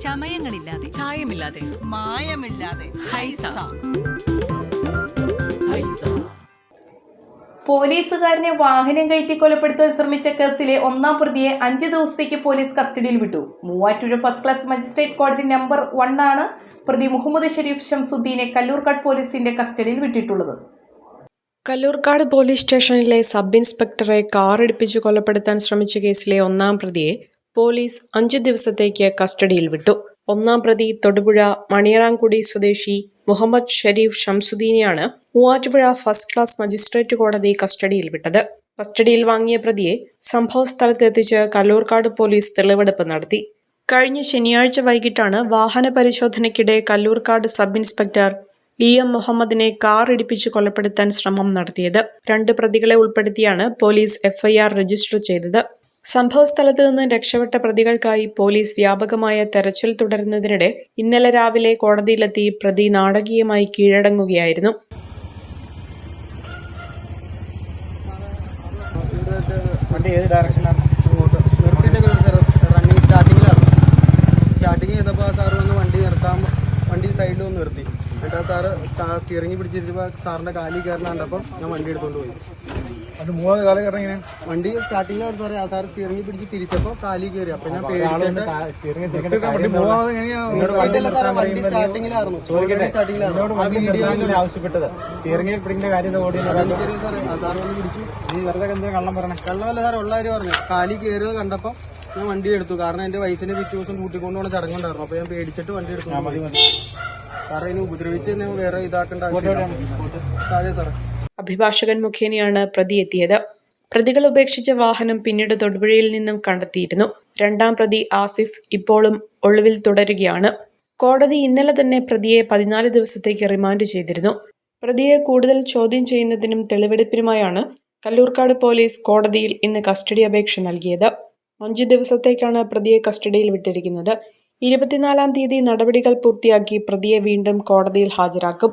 ചമയങ്ങളില്ലാതെ. ചായമില്ലാതെ. മായമില്ലാതെ. ഹൈസ. പോലീസുകാരനെ വാഹനം കയറ്റി കൊലപ്പെടുത്താൻ ശ്രമിച്ച കേസിലെ ഒന്നാം പ്രതിയെ അഞ്ച് ദിവസത്തേക്ക് പോലീസ് കസ്റ്റഡിയിൽ വിട്ടു. മൂവാറ്റുപുഴ ഫസ്റ്റ് ക്ലാസ് മജിസ്ട്രേറ്റ് കോടതി നമ്പർ വൺ ആണ് പ്രതി മുഹമ്മദ് ഷരീഫ് ഷംസുദ്ദീനെ കല്ലൂർക്കാട് പോലീസിന്റെ കസ്റ്റഡിയിൽ വിട്ടിട്ടുള്ളത്. കല്ലൂർക്കാട് പോലീസ് സ്റ്റേഷനിലെ സബ് ഇൻസ്പെക്ടറെ കാറടുപ്പിച്ച് കൊലപ്പെടുത്താൻ ശ്രമിച്ച കേസിലെ ഒന്നാം പ്രതിയെ പോലീസ് അഞ്ചു ദിവസത്തേക്ക് കസ്റ്റഡിയിൽ വിട്ടു. ഒന്നാം പ്രതി തൊടുപുഴ മണിയറാംകുടി സ്വദേശി മുഹമ്മദ് ഷരീഫ് ഷംസുദ്ദീനെയാണ് മൂവാറ്റുപുഴ ഫസ്റ്റ് ക്ലാസ് മജിസ്ട്രേറ്റ് കോടതി കസ്റ്റഡിയിൽ വിട്ടത്. കസ്റ്റഡിയിൽ വാങ്ങിയ പ്രതിയെ സംഭവ സ്ഥലത്തെത്തിച്ച് കല്ലൂർക്കാട് പോലീസ് തെളിവെടുപ്പ് നടത്തി. കഴിഞ്ഞ ശനിയാഴ്ച വൈകിട്ടാണ് വാഹന പരിശോധനയ്ക്കിടെ Kallurkad sub inspector E M മുഹമ്മദിനെ കാർ ഇടിപ്പിച്ച് കൊലപ്പെടുത്താൻ ശ്രമം നടത്തിയത്. രണ്ട് പ്രതികളെ ഉൾപ്പെടുത്തിയാണ് പോലീസ് എഫ്ഐആർ രജിസ്റ്റർ ചെയ്തത്. സംഭവസ്ഥലത്ത് നിന്ന് രക്ഷപ്പെട്ട പ്രതികൾക്കായി പോലീസ് വ്യാപകമായ തെരച്ചിൽ തുടരുന്നതിനിടെ ഇന്നലെ രാവിലെ കോടതിയിലെത്തി പ്രതി നാടകീയമായി കീഴടങ്ങുകയായിരുന്നു. സ്റ്റാർട്ടിങ് ചെയ്തപ്പോൾ സാറ് വന്ന് വണ്ടി നിർത്താൻ വണ്ടി നിർത്തി. സ്റ്റിയറിംഗ് പിടിച്ചിരിച്ചപ്പോൾ സാറിന്റെ കാലിൽ കയറുന്ന ഞാൻ വണ്ടി എടുത്തുകൊണ്ട് പോയി. അത് മൂന്നാമത് കാലം കാരണം ഇങ്ങനെ വണ്ടി സ്റ്റാർട്ടിങ്ങിൽ സാറേ ആ സാർ സ്റ്റിയറിംഗ് പിടിച്ച് തിരിച്ചപ്പോൾ കാലി കയറി. അപ്പോൾ ഞാൻ വണ്ടി സ്റ്റാർട്ടിങ്ങിലായിരുന്നു സ്റ്റാർട്ടിങ്ങിലായിരുന്നു ആവശ്യപ്പെട്ടത്? സ്റ്റിയറിംഗിൽ പിടിക്കുന്ന കാര്യം സാർ വന്ന് പിടിച്ചു. നീ വെറുതെ എന്തിനാ കള്ളം പറഞ്ഞേ കള്ളമല്ല സാർ ഉള്ള കാര്യം പറഞ്ഞു. കാലി കയറിയത് കണ്ടപ്പോൾ ഞാൻ വണ്ടി എടുത്തു. കാരണം എന്റെ വൈഫിനെ പിറ്റേ ദിവസം കൂട്ടിക്കൊണ്ട് പോകണ ചടങ്ങുണ്ടായിരുന്നു അപ്പൊ ഞാൻ പേടിച്ചിട്ട് വണ്ടി എടുത്തു. സാറേ ഇനി ഉപദ്രവിച്ച് വേറെ ഇതാക്കേണ്ട ആവശ്യമില്ല. അതെ സാറേ. അഭിഭാഷകൻ മുഖേനയാണ് പ്രതി എത്തിയത്. പ്രതികൾ ഉപേക്ഷിച്ച വാഹനം പിന്നീട് തൊടുപുഴയിൽ നിന്നും കണ്ടെത്തിയിരുന്നു. രണ്ടാം പ്രതി ആസിഫ് ഇപ്പോഴും ഒളിവിൽ തുടരുകയാണ്. കോടതി ഇന്നലെ തന്നെ പ്രതിയെ പതിനാല് ദിവസത്തേക്ക് റിമാൻഡ് ചെയ്തിരുന്നു. പ്രതിയെ കൂടുതൽ ചോദ്യം ചെയ്യുന്നതിനും തെളിവെടുപ്പിനുമായാണ് കല്ലൂർക്കാട് പോലീസ് കോടതിയിൽ ഇന്ന് കസ്റ്റഡി അപേക്ഷ നൽകിയത്. അഞ്ച് ദിവസത്തേക്കാണ് പ്രതിയെ കസ്റ്റഡിയിൽ വിട്ടിരിക്കുന്നത്. ഇരുപത്തിനാലാം തീയതി നടപടികൾ പൂർത്തിയാക്കി പ്രതിയെ വീണ്ടും കോടതിയിൽ ഹാജരാക്കും.